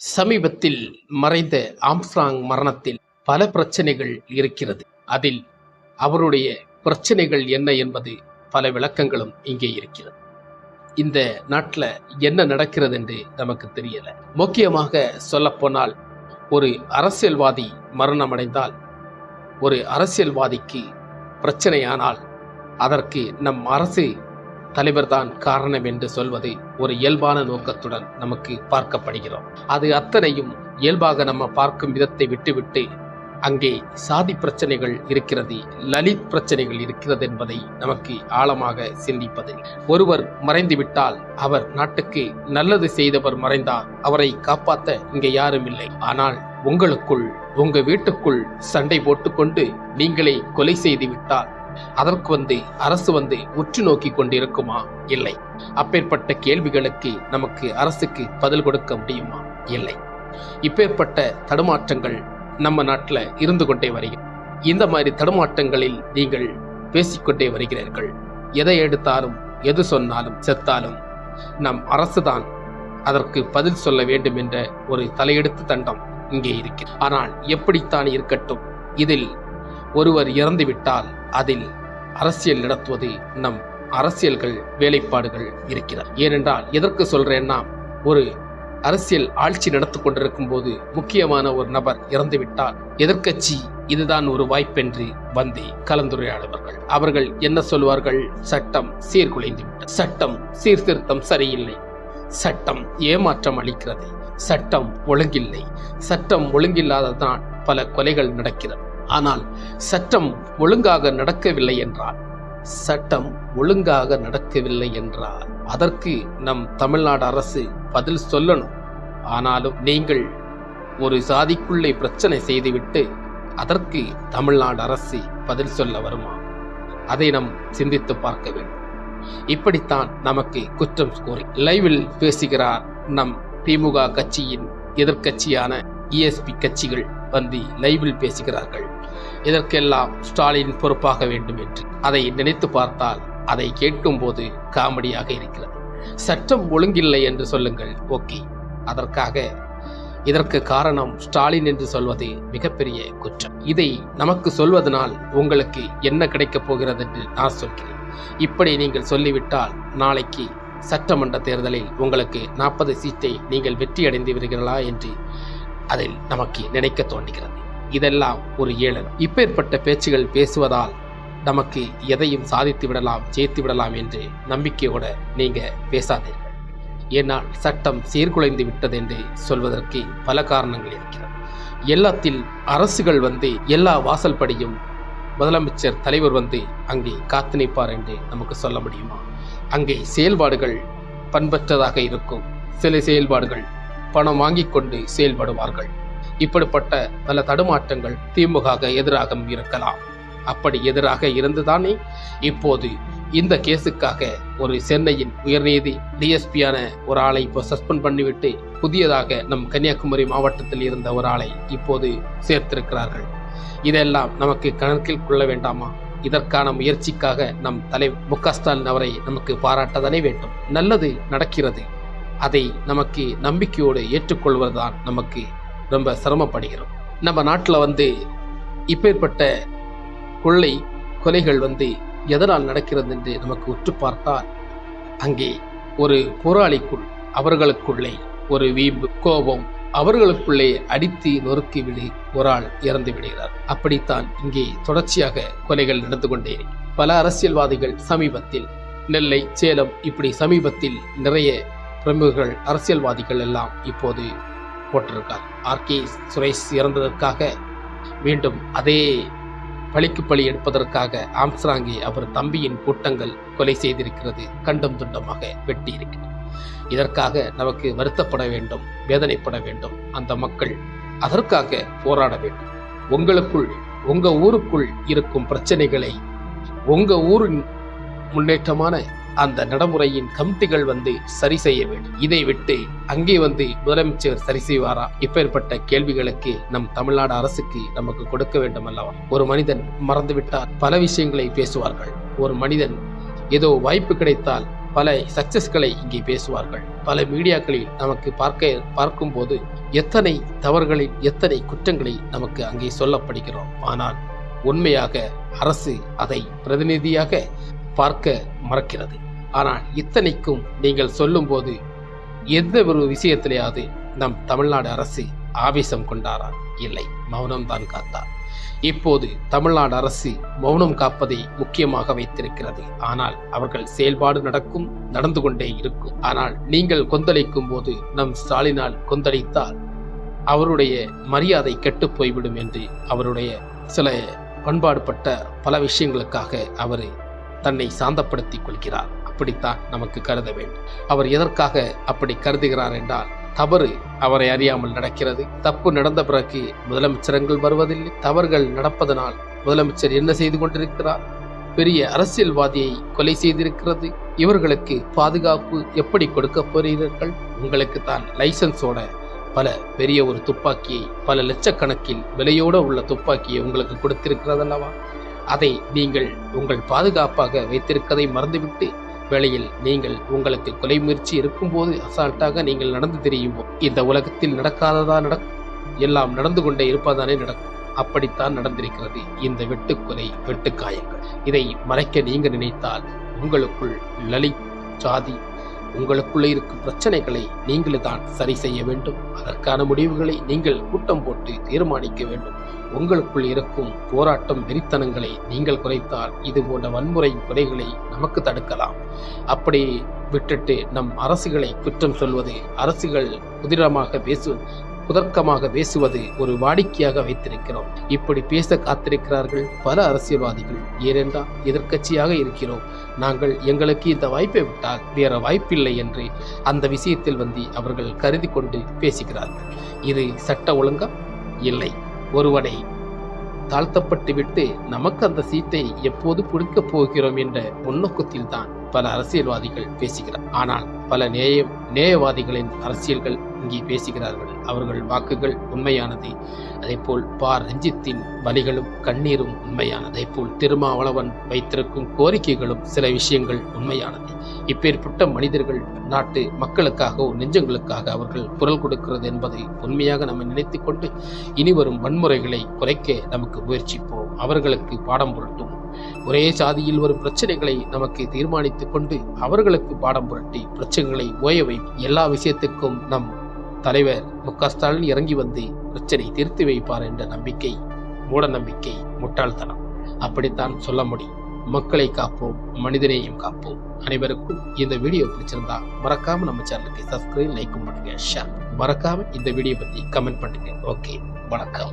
சமீபத்தில் மறைந்த ஆம்ஸ்ட்ராங் மரணத்தில் பல பிரச்சனைகள் இருக்கிறது. அதில் அவருடைய பிரச்சனைகள் என்ன என்பது பல விளக்கங்களும் இங்கே இருக்கிறது. இந்த நாட்டில் என்ன நடக்கிறது என்று நமக்கு தெரியல. முக்கியமாக சொல்லப்போனால் ஒரு அரசியல்வாதி மரணமடைந்தால் ஒரு அரசியல்வாதிக்கு பிரச்சனையானால் அதற்கு நம் அரசு தலைவர்தான் காரணம் என்று சொல்வது ஒரு இயல்பான நோக்கத்துடன் நமக்கு பார்க்கப்படுகிறோம். அது அத்தனையும் இயல்பாக நம்ம பார்க்கும் விதத்தை விட்டுவிட்டு அங்கே சாதி பிரச்சனைகள் இருக்கிறது லலித் பிரச்சனைகள் இருக்கிறது என்பதை நமக்கு ஆழமாக சிந்திப்பது. ஒருவர் மறைந்துவிட்டால் அவர் நாட்டுக்கு நல்லது செய்தவர் மறைந்தார் அவரை காப்பாற்ற இங்கே யாரும் இல்லை. ஆனால் உங்களுக்குள் உங்க வீட்டுக்குள் சண்டை போட்டுக்கொண்டு நீங்களே கொலை செய்து விட்டால் அதற்கு வந்து அரசு வந்து உற்று நோக்கி கொண்டிருக்குமா? இல்லை. அப்பேற்பட்ட கேள்விகளுக்கு நமக்கு அரசுக்கு பதில் கொடுக்க முடியுமா? இல்லை. இப்பேற்பட்ட தடுமாற்றங்கள் நம்ம நாட்டில் இருந்து கொண்டே வருகிறது. இந்த மாதிரி தடுமாற்றங்களில் நீங்கள் பேசிக்கொண்டே வருகிறீர்கள். எதை எடுத்தாலும் எது சொன்னாலும் செத்தாலும் நம் அரசுதான் அதற்கு பதில் சொல்ல வேண்டும் என்ற ஒரு தலையெடுத்து தண்டம் இங்கே இருக்கிறது. ஆனால் எப்படித்தான் இருக்கட்டும் இதில் ஒருவர் இறந்துவிட்டால் அதில் அரசியல் நடத்துவது நம் அரசியல்கள் வேலைப்பாடுகள் இருக்கிறது ஏனென்றால் எதற்கு சொல்றேன்னா ஒரு அரசியல் ஆட்சி நடத்தி கொண்டிருக்கும் போது முக்கியமான ஒரு நபர் இறந்துவிட்டால் எதிர்க்கட்சி இதுதான் ஒரு வாய்ப்பென்று வந்து கலந்துரையாடுவார்கள். அவர்கள் என்ன சொல்வார்கள்? சட்டம் சீர்குலைந்து விட்டது. சட்டம் சீர்திருத்தம் சரியில்லை. சட்டம் ஏமாற்றம் அளிக்கிறது. சட்டம் ஒழுங்கில்லை. சட்டம் ஒழுங்கில்லாததான் பல கொலைகள் நடக்கிறது. ஆனால் சட்டம் ஒழுங்காக நடக்கவில்லை என்றால் சட்டம் ஒழுங்காக நடக்கவில்லை என்றால் அதற்கு நம் தமிழ்நாடு அரசு பதில் சொல்லணும். ஆனாலும் நீங்கள் ஒரு சாதிக்குள்ளே பிரச்சனை செய்துவிட்டு அதற்கு தமிழ்நாடு அரசு பதில் சொல்ல வருமா? அதை நாம் சிந்தித்து பார்க்க வேண்டும். இப்படித்தான் நமக்கு குற்றம் கூறி லைவில் பேசுகிறார் நம் திமுக கட்சியின் எதிர்க்கட்சியான இஎஸ்பி கட்சிகள் வந்து லைவில் பேசுகிறார்கள். இதற்கெல்லாம் ஸ்டாலின் பொறுப்பாக வேண்டும் என்று. அதை நினைத்து பார்த்தால் அதை கேட்கும் போது காமெடியாக இருக்கிறது. சட்டம் ஒழுங்கில்லை என்று சொல்லுங்கள் ஓகே. அதற்காக இதற்கு காரணம் ஸ்டாலின் என்று சொல்வது மிகப்பெரிய குற்றம். இதை நமக்கு சொல்வதனால் உங்களுக்கு என்ன கிடைக்கப் போகிறது என்று நான் சொல்கிறேன். இப்படி நீங்கள் சொல்லிவிட்டால் நாளைக்கு சட்டமன்ற தேர்தலில் உங்களுக்கு நாற்பது சீட்டை நீங்கள் வெற்றி அடைந்து வருகிறீர்களா என்று அதில் நமக்கு நினைக்க தோன்றுகிறது. இதெல்லாம் ஒரு ஏளனம். இப்பேற்பட்ட பேச்சுகள் பேசுவதால் நமக்கு எதையும் சாதித்து விடலாம் ஜெயித்து விடலாம் என்று நம்பிக்கையோட நீங்க பேசாதீர்கள். ஏனால் சட்டம் சீர்குலைந்து விட்டது என்று சொல்வதற்கு பல காரணங்கள் இருக்கிறது. எல்லாத்தில் அரசுகள் வந்து எல்லா வாசல்படியும் முதலமைச்சர் தலைவர் வந்து அங்கே காத்து நிற்பார் என்று நமக்கு சொல்ல முடியுமா? அங்கே செயல்பாடுகள் பண்பற்றதாக இருக்கும். சில செயல்பாடுகள் பணம் வாங்கி கொண்டு செயல்படுவார்கள். இப்படிப்பட்ட பல தடுமாற்றங்கள் திமுக எதிராக இருக்கலாம். அப்படி எதிராக இருந்துதானே? இப்போது இந்த கேஸுக்காக ஒரு சென்னையின் உயர்நீதி டிஎஸ்பியான ஒரு ஆளை இப்போ சஸ்பெண்ட் பண்ணிவிட்டு புதியதாக நம் கன்னியாகுமரி மாவட்டத்தில் இருந்த ஒரு ஆளை இப்போது சேர்த்திருக்கிறார்கள். இதெல்லாம் நமக்கு கணக்கில் கொள்ள வேண்டாமா? இதற்கான முயற்சிக்காக நம் தலை மு க ஸ்டாலின் அவரை நமக்கு பாராட்டதானே வேண்டும். நல்லது நடக்கிறது. அதை நமக்கு நம்பிக்கையோடு ஏற்றுக்கொள்வதுதான் நமக்கு ரொம்ப சிரமப்படுகிறோம். நம்ம நாட்டில் வந்து இப்பேற்பட்ட கொள்ளை கொலைகள் வந்து எதனால் நடக்கிறது என்று நமக்கு உற்று பார்த்தால் அங்கே ஒரு போராளிக்குள் அவர்களுக்குள்ளே ஒரு வீம்பு கோபம் அவர்களுக்குள்ளே அடித்து நொறுக்கிவிடு ஒரு ஆள் இறந்து விடுகிறார். அப்படித்தான் இங்கே தொடர்ச்சியாக கொலைகள் நடந்து கொண்டே பல அரசியல்வாதிகள் சமீபத்தில் நெல்லை சேலம் இப்படி சமீபத்தில் நிறைய பிரமுகர்கள் அரசியல்வாதிகள் எல்லாம் இப்போது போட்டிருக்கார். ஆர்கே சுரேஷ் இறந்ததற்காக மீண்டும் அதே பழிக்கு பழி எடுப்பதற்காக ஆம்ஸ்ராங்கை அவர் தம்பியின் கூட்டங்கள் கொலை செய்திருக்கிறது. கண்டம் துண்டமாக வெட்டி இருக்கிறது இதற்காக நமக்கு வருத்தப்பட வேண்டும் வேதனைப்பட வேண்டும். அந்த மக்கள் அதற்காக போராட வேண்டும். உங்களுக்குள் உங்க ஊருக்குள் இருக்கும் பிரச்சனைகளை உங்க ஊரின் முன்னேற்றமான அந்த நடைமுறையின் கமிட்டிகள் வந்து சரி செய்ய வேண்டும். இதை விட்டு அங்கே வந்து முதலமைச்சர் சரி செய்வாரா? இப்பேற்பட்ட கேள்விகளுக்கு நம் தமிழ்நாடு அரசுக்கு நமக்கு கொடுக்க வேண்டும் அல்லவா ஒரு மனிதன் மறந்துவிட்டால் பல விஷயங்களை பேசுவார்கள். ஒரு மனிதன் ஏதோ வாய்ப்பு கிடைத்தால் பல சக்சஸ்களை இங்கே பேசுவார்கள். பல மீடியாக்களில் நமக்கு பார்க்க பார்க்கும்போது எத்தனை தவறுகளில் எத்தனை குற்றங்களை நமக்கு அங்கே சொல்லப்படுகிறோம். ஆனால் உண்மையாக அரசு அதை பிரதிநிதியாக பார்க்க மறக்கிறது. ஆனால் இத்தனைக்கும் நீங்கள் சொல்லும்போது எந்த ஒரு விஷயத்திலேயாவது நம் தமிழ்நாடு அரசு ஆவேசம் கொண்டாரா? இல்லை மௌனம்தான் காத்தார் இப்போது தமிழ்நாடு அரசு மௌனம் காப்பதை முக்கியமாக வைத்திருக்கிறது. ஆனால் அவர்கள் செயல்பாடு நடக்கும் நடந்து கொண்டே இருக்கும். ஆனால் நீங்கள் கொந்தளிக்கும் போது நம் ஸ்டாலினால் கொந்தளித்தால் அவருடைய மரியாதை கெட்டுப் போய்விடும் என்று அவருடைய சில பண்பாடுபட்ட பல விஷயங்களுக்காக அவர் தன்னை சாந்தப்படுத்திக் கொள்கிறார். அப்படித்தான் நமக்கு கருத வேண்டும். அவர் எதற்காக அப்படி கருதுகிறார் என்றால் தவறு அவரை அறியாமல் நடக்கிறது. தப்பு நடந்த பிறகு முதலமைச்சரங்கள் வருவதில்லை. தவறுகள் நடப்பதனால் முதலமைச்சர் என்ன செய்து கொண்டிருக்கிறார்? பெரிய அரசியல்வாதியை கொலை செய்திருக்கிறது. இவர்களுக்கு பாதுகாப்பு எப்படி கொடுக்க போகிறீர்கள்? உங்களுக்கு தான் லைசன்ஸோட பல பெரிய ஒரு துப்பாக்கியை பல லட்சக்கணக்கில் விலையோடு உள்ள துப்பாக்கியை உங்களுக்கு கொடுத்திருக்கிறதல்லவா? அதை நீங்கள் உங்கள் பாதுகாப்பாக வைத்திருக்கதை மறந்துவிட்டு வேளையில் நீங்கள் உங்களுக்கு கொலை முயற்சி இருக்கும்போது அசால்ட்டாக நீங்கள் நடந்து தெரியுமோ. இந்த உலகத்தில் நடக்காததா நடக்கும் எல்லாம் நடந்து கொண்டே இருப்பதானே நடக்கும். அப்படித்தான் நடந்திருக்கிறது. இந்த வெட்டுக்கொலை வெட்டுக்காயங்கள் இதை மறைக்க நீங்க நினைத்தால் உங்களுக்குள் லலித் சாதி உங்களுக்குள்ளே இருக்கும் பிரச்சனைகளை நீங்களே தான் சரி செய்ய வேண்டும். அதற்கான முடிவுகளை நீங்கள் கூட்டம் போட்டு தீர்மானிக்க வேண்டும். உங்களுக்குள் இருக்கும் போராட்டம் வெறித்தனங்களை நீங்கள் குறைத்தால் இது போன்ற வன்முறை குறைகளை நமக்கு தடுக்கலாம். அப்படி விட்டுட்டு நம் அரசுகளை குற்றம் சொல்வது அரசுகள் குதிரமாக பேசுவது குதர்க்கமாக பேசுவது ஒரு வாடிக்கையாக வைத்திருக்கிறோம். இப்படி பேச காத்திருக்கிறார்கள் பல அரசியல்வாதிகள். ஏனென்றால் எதிர்க்கட்சியாக இருக்கிறோம். நாங்கள் எங்களுக்கு இந்த வாய்ப்பை விட்டால் வேற வாய்ப்பில்லை என்று அந்த விஷயத்தில் வந்து அவர்கள் கருதி கொண்டு பேசுகிறார்கள். இது சட்ட ஒழுங்கம்? இல்லை. ஒருவனை தாழ்த்தப்பட்டு விட்டு நமக்கு அந்த சீட்டை எப்போது பிடிக்கப் போகிறோம் என்ற முன்னோக்கத்தில் தான் பல அரசியல்வாதிகள் பேசுகிறார். ஆனால் பல நேய நேயவாதிகளின் அரசியல்கள் இங்கே பேசுகிறார்கள். அவர்கள் வாக்குகள் உண்மையானது. அதேபோல் பா. ரஞ்சித்தின் வலிகளும் கண்ணீரும் உண்மையானது. அதேபோல் திருமாவளவன் வைத்திருக்கும் கோரிக்கைகளும் சில விஷயங்கள் உண்மையானது. இப்பேற்பட்ட மனிதர்கள் நாட்டு மக்களுக்காக நெஞ்சங்களுக்காக அவர்கள் குரல் கொடுக்கிறது என்பதை உண்மையாக நம்ம நினைத்துக்கொண்டு இனி வரும் வன்முறைகளை குறைக்க நமக்கு முயற்சிப்போம். அவர்களுக்கு பாடம் புரட்டும் ஒரே சாதியில் வரும் பிரச்சனைகளை நமக்கு தீர்மானித்துக் கொண்டு அவர்களுக்கு பாடம் புரட்டி பிரச்சனைகளை ஓய வைக்கும் எல்லா விஷயத்துக்கும் நம் தலைவர் மு க ஸ்டாலின் இறங்கி வந்து பிரச்சனை தீர்த்து வைப்பார் என்ற நம்பிக்கை மூட நம்பிக்கை முட்டாள்தனம். அப்படித்தான் சொல்ல முடியும். மக்களை காப்போம் மனிதனையும் காப்போம். அனைவருக்கும் இந்த வீடியோ பிடிச்சிருந்தா மறக்காம நம்ம சேனலுக்கு சப்ஸ்கிரைப் லைக்கும் பண்ணுங்க ஷேர் மறக்காம இந்த வீடியோ பத்தி கமெண்ட் பண்ணுங்க. ஓகே வணக்கம்.